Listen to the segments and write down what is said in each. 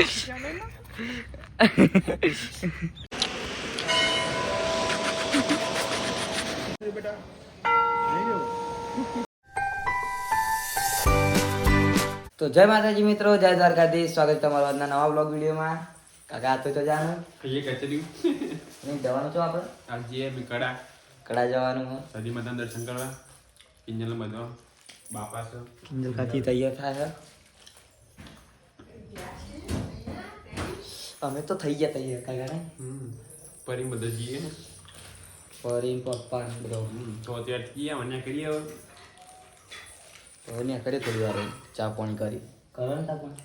તો જય માતાજી મિત્રો જય દ્વારકાધીશ. સ્વાગત તમારો આજના નવા બ્લોગ વિડીયોમાં. કાકા આતો તો તો જાનું. કહીએ કચેરી નહીં જવાનું છો આપણે? આજે બી કડા. કડા જવાનું છે. સદી માતા દર્શન કરવા. કિંજલ બધો. બાપા છે. કિંજલ કાકી તૈયાર થાય છે. અમે તો થઈ ગયા તૈયાર કાકા ને હમ પરી બધા જઈએ. પરી પપ્પા ને બધો. તો અત્યારે જઈએ મને કરીએ હવે તો અહીંયા કરીએ થોડી વાર ચા પાણી કરી. કરો ને ચા પાણી?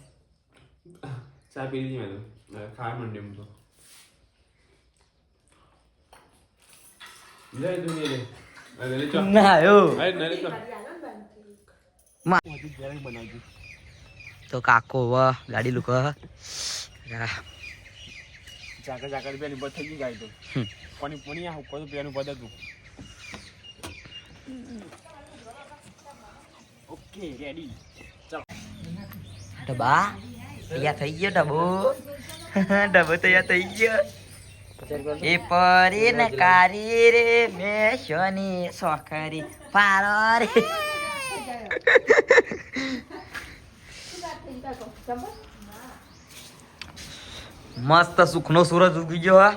ચા પી લીધી મેં તો. ખાવા માંડે એમ તો. લે તું. ના કાકો વાહ ગાડી લુકો જાકર જાકર બેની બધ થઈ ગઈ ગાય તો. પાણી પાણી આ ઉપર બેનું બધ હતું ઓકે રેડી ડબા તૈયાર થઈ ગયો ડબો ડબો તૈયાર થઈ ગયો એ પરી ને કારી રે મેં શોની સોખરી પારો રે મસ્ત સુખનો સૂરજ ઉગી ગયો હા.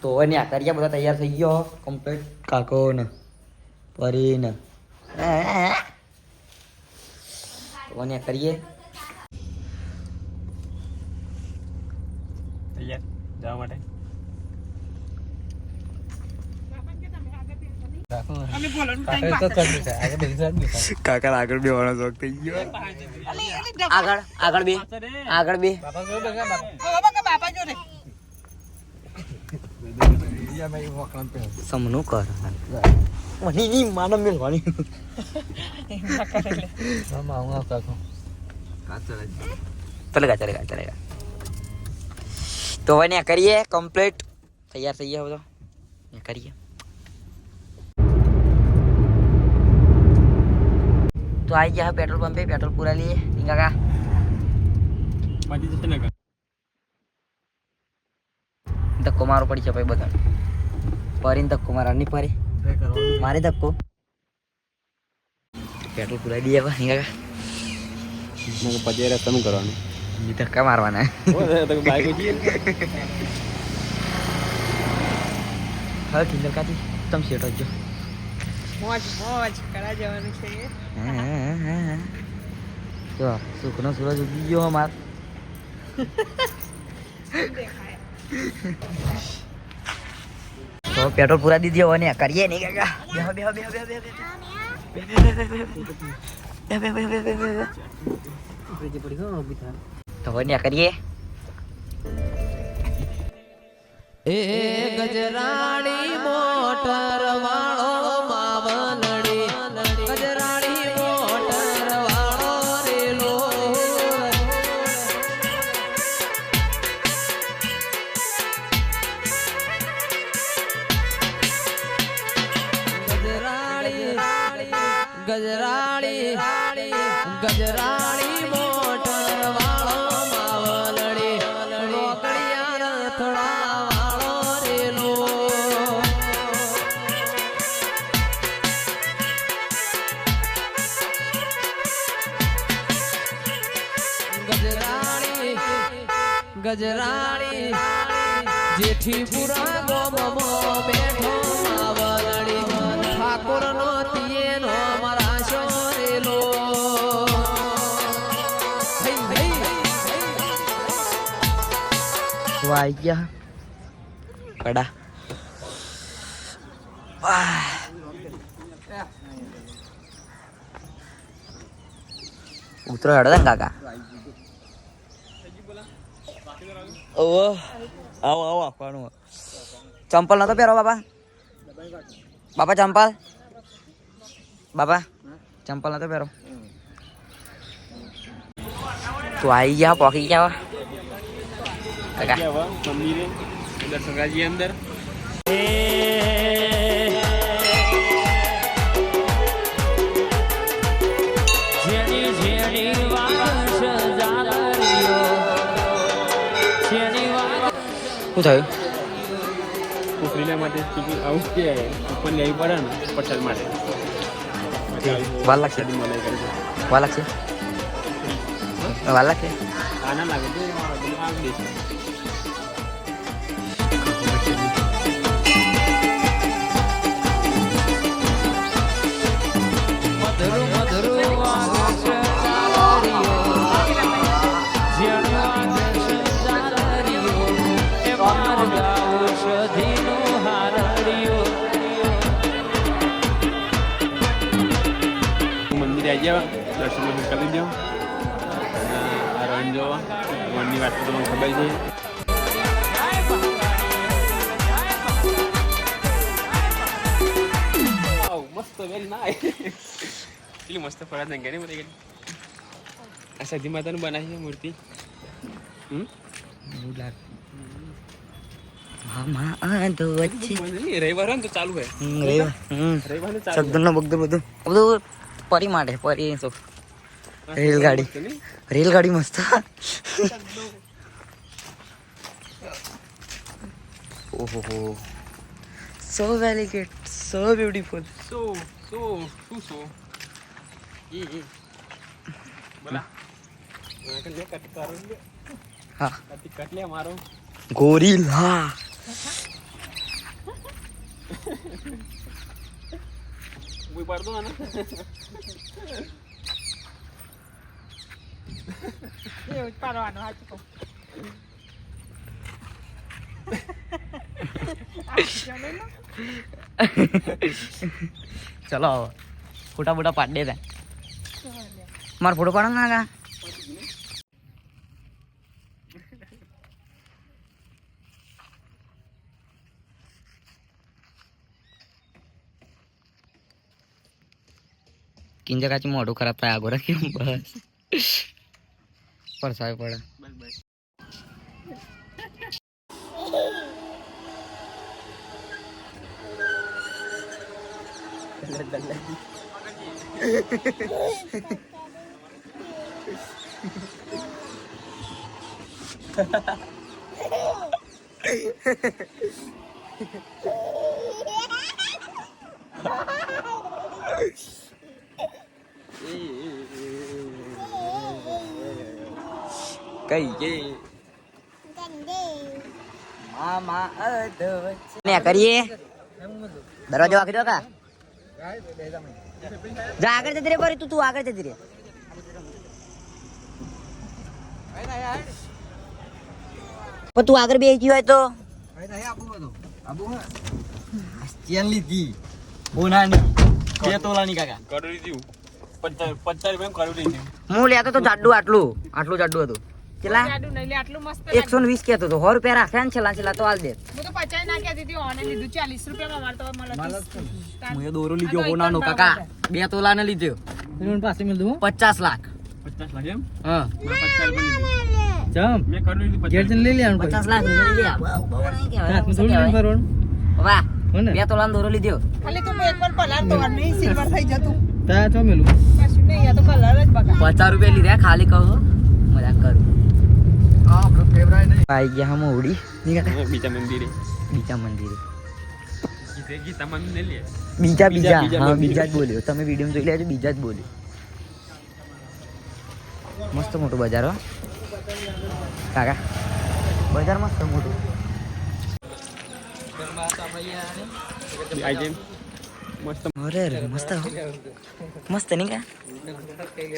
તો હવે ને આ કર્યા બધા તૈયાર થઈ ગયો કમ્પ્લીટ કાકો ને પરી ને કરીએ તૈયાર જવા માટે કાકા આગળ બેવાનો શોખ થઈ ગયો. આગળ આગળ બે આગળ બે. સમનું કર. મને ની માનમ મેલવાની ચલેગા ચલેગા ચલેગા તો હવે ને કરીએ કમ્પ્લીટ તૈયાર થઈ ગયા બધો કરીએ. તો આવી ગયા પેટ્રોલ પંપે પેટ્રોલ પૂરા લઈએ કાકા ધક્કો મારો પડી છે ભાઈ બધા પરીને ધક્કો મારા નહીં પરી મારે ધક્કો પેટ્રોલ પુરાઈ દઈએ હવે કાકા પછી રસ્તા શું કરવાનું ધક્કા મારવાના હવે કિંજલ કાચી તમે શેઠ જો મોજ મોજ કરા જવાનું છે જો સુખનો સૂરજ ઉગી ગયો અમાર તો પેટ્રોલ પૂરા દીધી હવે ને કરીએ નહીં કાકા બેહો બેહો બેહો બેહો બેહો બેહો. બે બે બે બે બે બે બે. તો હવે ને કરીએ એ ગજરાણી મોટર ગજરાણી ગજરાણી મોટર વાળો માવલડી રોકડિયા રથડા વાળો રેલો. ગજરાણી ગજરાણી જેઠી પુરા તો આવી ગયા કડા વાહ. ઉતરો હેડો ને કાકા ઓહો આવો આવો આપવાનું ચંપલ નતો પહેરો બાપા બાપા ચંપલ બાપા ચંપલ નતો પહેરો તો આવી ગયા પોકી ગયા કાકા મંદિરે દર્શનરાજી અંદર શું થયું છોકરીના માટે ટિકિટ આવું કે ઉપર લેવી પડે ને પટેલ માટે વાર લાગશે વાર લાગશે વાર લાગશે આના લાગે તો જાવ દર્શન બર્શન કરી દો અને આ રણ જોવો રણની વાત તો તમને ખબર છે વાવ, મસ્ત વેરી નાઇસ કેટલી મસ્ત ફરજ ને ઘણી બધી આ સધી માતાનું બનાવી છે મૂર્તિ હમ મામા આંધો વચ્ચે નહીં, રવિવાર હોય ને તો ચાલુ હોય હમ, રેવા. હમ. રવિવાર ને ચાલુ સદગુણ બગદું બધું આ બધું પરી માટે પરી શું હોય. રેલગાડી. મસ્ત નહીં? રેલગાડી મસ્ત ઓહો સો વેલિગેટ સો બ્યુટીફુલ સો સો શું સો એ એ બોલા આ કે લે કટ કરો લે હા કટ કટ લે મારો ગોરીલા કોઈ પડતો ને એવું જ પાડવાનું સાચું કહું. આ ચાલો ને. ચલો ફોટા ફોટા પાડ દે મારો ફોટો પાડો ના કા કિંજે કાચી મોઢું ખરાબ થાય આગો રાખ્યું બસ પરસાવે પડે બસ બસ કઈ કરીએ? દરવાજો વાગી દો કા? જા આગળ જતી રે પરી તું તું આગળ જતી રે પણ તું આગળ બે ગયો હોય તો? ચેન લીધી. બોનાની બે તોલાની કાકા. કરોડી દીધું હું લેતો તો જાડું આટલું. આટલું જાડું હતું. કેટલા? જાડું નહીં લે, આટલું મસ્ત એકસો વીસ કેતો તો સો રૂપિયા રાખ્યા ને છેલ્લા છેલ્લા તો હાલ દે. હું તો પચાસ ના કહેતી હતી ઓને લીધું. ચાલીસ રૂપિયામાં મારે તો મળે ત્રીસ. હું એ દોરો લીધો હોનાનો કાકા. બે તોલા ને લીધો પચાસ લાખ. પચાસ લાખ એમ? હા. પચાસ? વાહ. બે તોલા દોરો લીધો. ખાલી તું એક વાર પલાર તો નહીં સિલ્વર થઈ જતું. કશું નહીં આ તો કલર જ બગા પચાસ રૂપિયા લીધા ખાલી કહો. મજાક કરું. આઈ ગયા હમ ઉડી? બીજા મંદિરે. બીજા મંદિરે. બીજા બીજા. હા બીજા જ બોલ્યો. તમે વીડિયો જોઈ લેજો બીજા જ બોલ્યો. મસ્ત મોટું બજાર હો. કાકા બજાર મસ્ત મોટું. આઈ જેમ મસ્ત અરે અરે મસ્ત હો. મસ્ત નહીં કા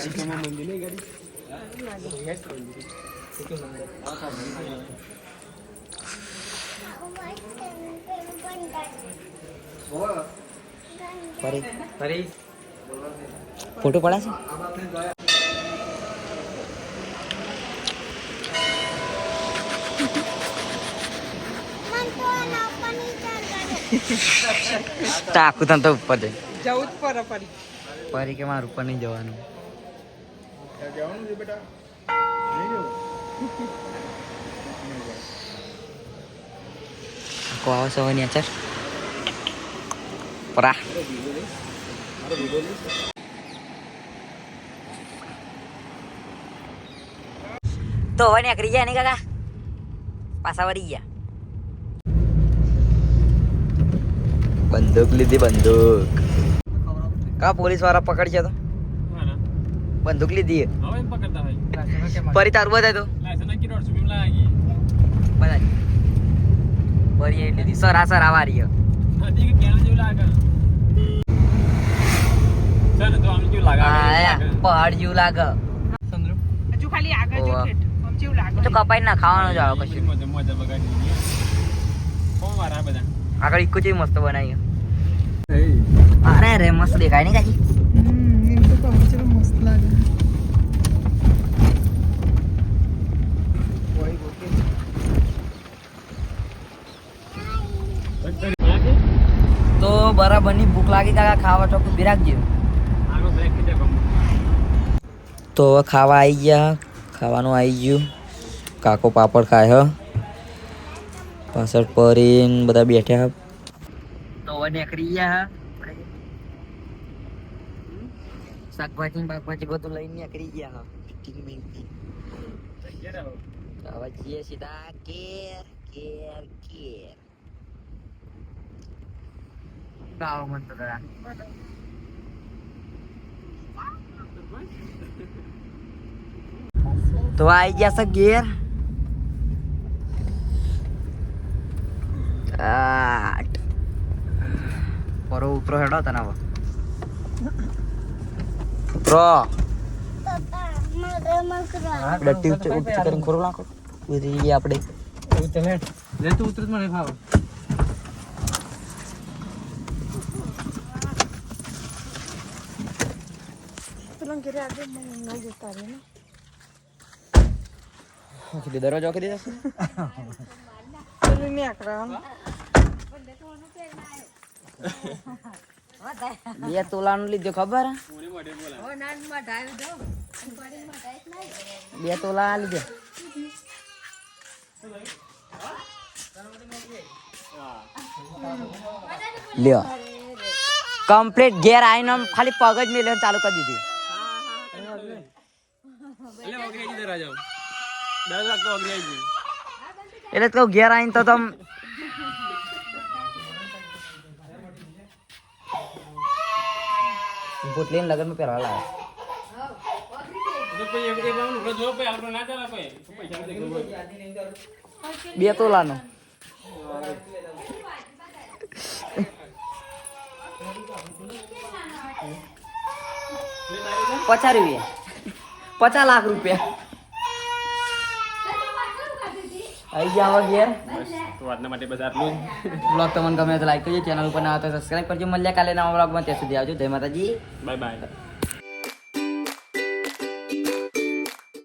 સીતામાં મંદિર નહીં ગાડી ફરી ફરી ફોટો પડાશે ટાકુ તને તો ઉપર જઈ જવું જ પડે ફરી ફરી કે મારે ઉપર નહીં જવાનું આખો આવો સવાની અચાર પરા તો હવે નીકળી ગયા નહીં કાકા પાછા વળી ગયા બંદૂક લીધી બંદૂક. કા પોલીસવાળા પકડશે તો? બંદૂક લીધી ફરી તારું બતાય તો? ફરી એ લીધી. સરા સરા પહાડ જેવું લાગે. હજુ ખાલી આગળ જો ઓવા. ઠેઠ આમ જેવું લાગે. તો કપાઈ ના ખાવાનું જ આવે કશું મજા મજા બગાડી કોણ બધા? આગળ ઇકો જેવી મસ્ત બનાવી અરે રે મસ્ત દેખાય ને કાકી એમ તો બરાબરની મસ્ત લાગે. તો બરાબરની ભૂખ લાગી કાકા ખાવા બ્રેક કે કમ તો હવે ખાવા આવી ગયા ખાવાનું આવી ગયું. કાકો પાપડ ખાય હ. પાછળ પરીન બધા બેઠ્યા તો હવે નીકળી ગયા શાકભાજી ને બાકભાજી બધું લઈને નીકળી ગયા હ તો હવે જઈએ સીધા કેર કેર કેર ગાવ મત કરા તો આવી ગયા છે ઘેર પરો ઉપરો હેડો તને હવે ઉપરો ડટ્ટી ઉચ્ચ ઉચ્ચ કરીને ખોરું નાખો ઉતરી જઈએ આપણે લે તું ઉતર મને ખાવ દરવાજો કરી દેશે પેલું ને આકરા બે તોલાનું લીધું ખબર? બે તોલા લીધે. લ્યો. કમ્પ્લીટ ઘેર આવીને ખાલી પગ જ મેલ્યો ચાલુ કરી દીધી. એટલે તો ઘેર આવીને તો તમ બૂટ લઈને લગનમાં પહેરવા લાવે તો પછી એક એક નું જો પછી આપણે ના ચાલે લગનમાં પહેરવા ખબર બે તોલાનો. પચાસ રૂપિયા. પચાસ લાખ રૂપિયા આવી ગયા હવે ઘેર. તો આજના માટે બસ આટલું બ્લોગ તમને ગમે તો લાઈક કરજો. ચેનલ ઉપર ના આવે તો સબસ્ક્રાઈબ કરજો. મળ્યા કાલે નવા બ્લોગમાં ત્યાં સુધી આવજો. જય માતાજી. Bye bye